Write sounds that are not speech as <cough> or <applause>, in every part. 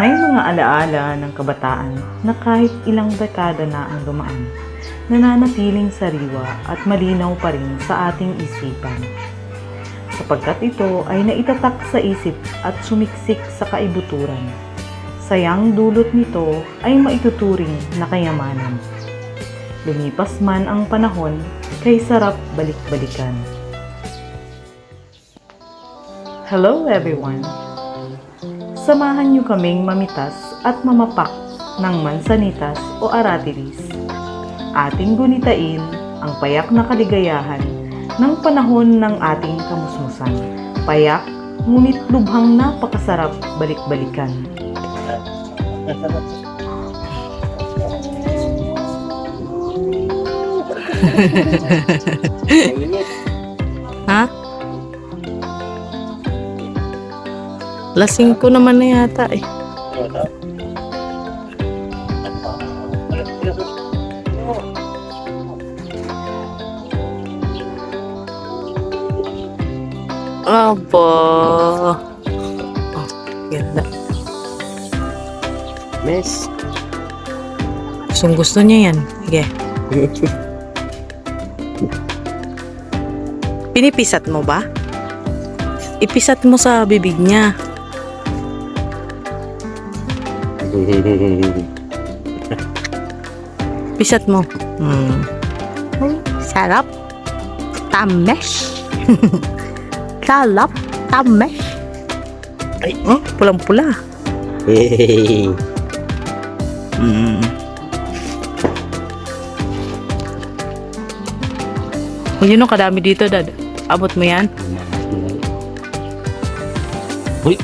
May mga alaala ng kabataan na kahit ilang dekada na ang dumaan, nananatiling sariwa at malinaw pa rin sa ating isipan. Sapagkat ito ay naitatak sa isip at sumiksik sa kaibuturan. Sayang dulot nito ay maituturing na kayamanan. Lumipas man ang panahon, kay sarap balik-balikan. Hello everyone! Samahan niyo kaming mamitas at mamapak ng mansanitas o aratilis. Ating gunitain ang payak na kaligayahan ng panahon ng ating kamusmusan. Payak, ngunit lubhang napakasarap balik-balikan. Ha? <laughs> Lasing ko naman na yata eh. Aba. Oh, ganda. Miss. Gustong gusto niya yan. Sige. <laughs> Pinipisat mo ba? Ipisat mo sa bibig niya. <laughs> Pisat mo. Hmm. Ay, sarap. Tamesh. <laughs> sarap. Tamesh. Ay. Oh, pulang-pula. <laughs> Mm. O yun ang kadami dito, dad. Abot mo yan? Uy.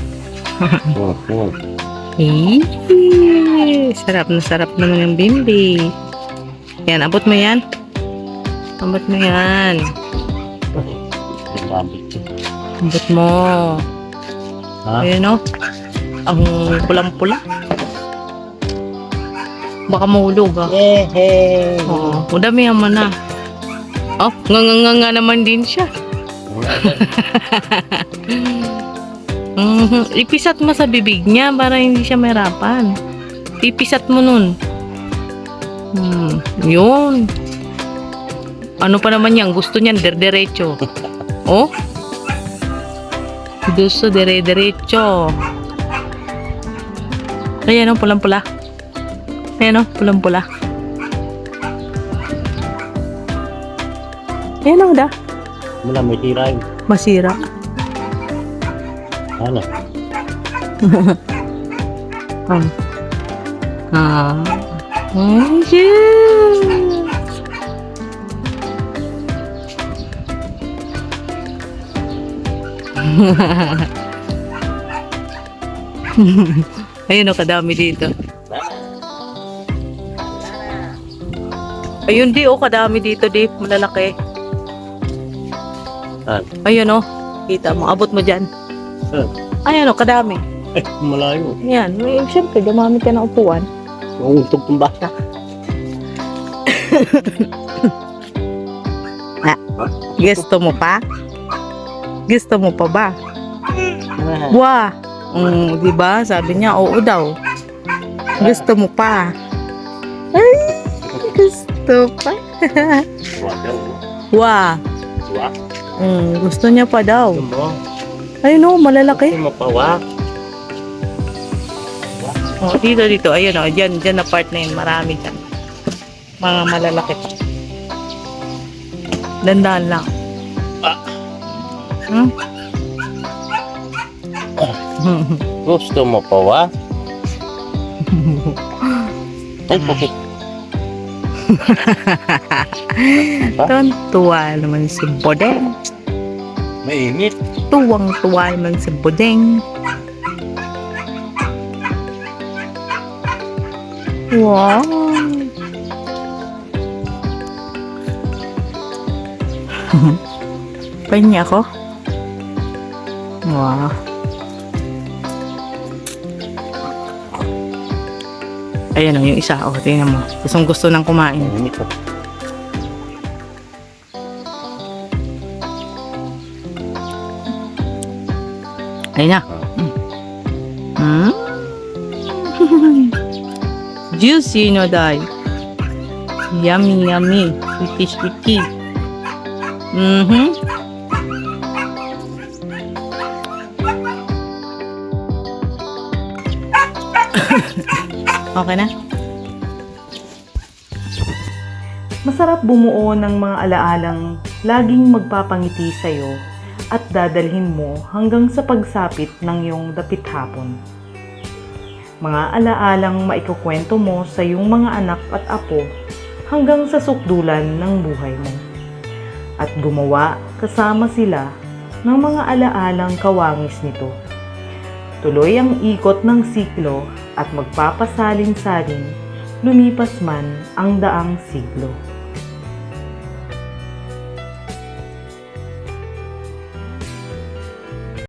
oh, oh. Eh, sarap na sarap naman ng bimbi. Yan, abot mo yan. Abot mo yan. Abot mo. Ha? Ayan o. Ang pulang-pula. Baka mahulog ah. Yehey! Oo, udami mo na. Oh, nga nga nga naman din siya. <laughs> Mhm. Ipisat mo sa bibig niya para hindi siya mahirapan. Ipisat mo nun. Hmm, yun. Ano pa naman yan? Gusto niyan, der-derecho. <laughs> Oh? Gusto dire-derecho. Ayan o, pulang-pula. Ayan o, pulang-pula. Ayan o, da. Mula may tira yun. Masira. Ano? <laughs> Ah. Ah. Oh, yeah. <laughs> Ayun o, kadami dito. Ayun di o, kadami dito di. Malalaki. Ayun o. Kita mo, abot mo dyan. Ah. Ayan o, kadami. Eh, malayo. Yan, eh, siyempre, gumamit ka ng upuan. Maungtog <coughs> ng bata. Gusto mo pa? Gusto mo pa ba? Ah. Wah! Mm, di ba? Sabi niya, oo daw. Gusto mo pa? Ay, gusto pa. <laughs> Daw. Wah! Wag. Mm, gusto niya pa daw. Gusto mo? Ayun o, malalaki. Gusto mo pa wag? Oh, dito, dito. Ayun o, dyan, dyan na part na yun. Marami dyan. Mga malalaki. Dandahan lang. Ah. Hmm? <laughs> Gusto mo pa wag? <laughs> Ay, pukit. Tuwan naman si Bodeng. Mainit. Tuwang-tuwa naman si Bodeng. Wow! <laughs> Pahingi ako? Wow. Ayan o, yung isa. O, tingnan mo. Gustong gusto nang kumain. Mainit. oh. Ayun na. Mm. Hmm? Juicy no day. Yummy, yummy. Sweetie, sweetie. Mm-hmm. <laughs> okay na? Masarap bumuo ng mga alaalang laging magpapangiti sa'yo at dadalhin mo hanggang sa pagsapit ng iyong dapit hapon. Mga alaalang maikukwento mo sa iyong mga anak at apo hanggang sa sukdulan ng buhay mo. At gumawa kasama sila ng mga alaalang kawangis nito. Tuloy ang ikot ng siklo at magpapasalin-salin lumipas man ang daang siglo.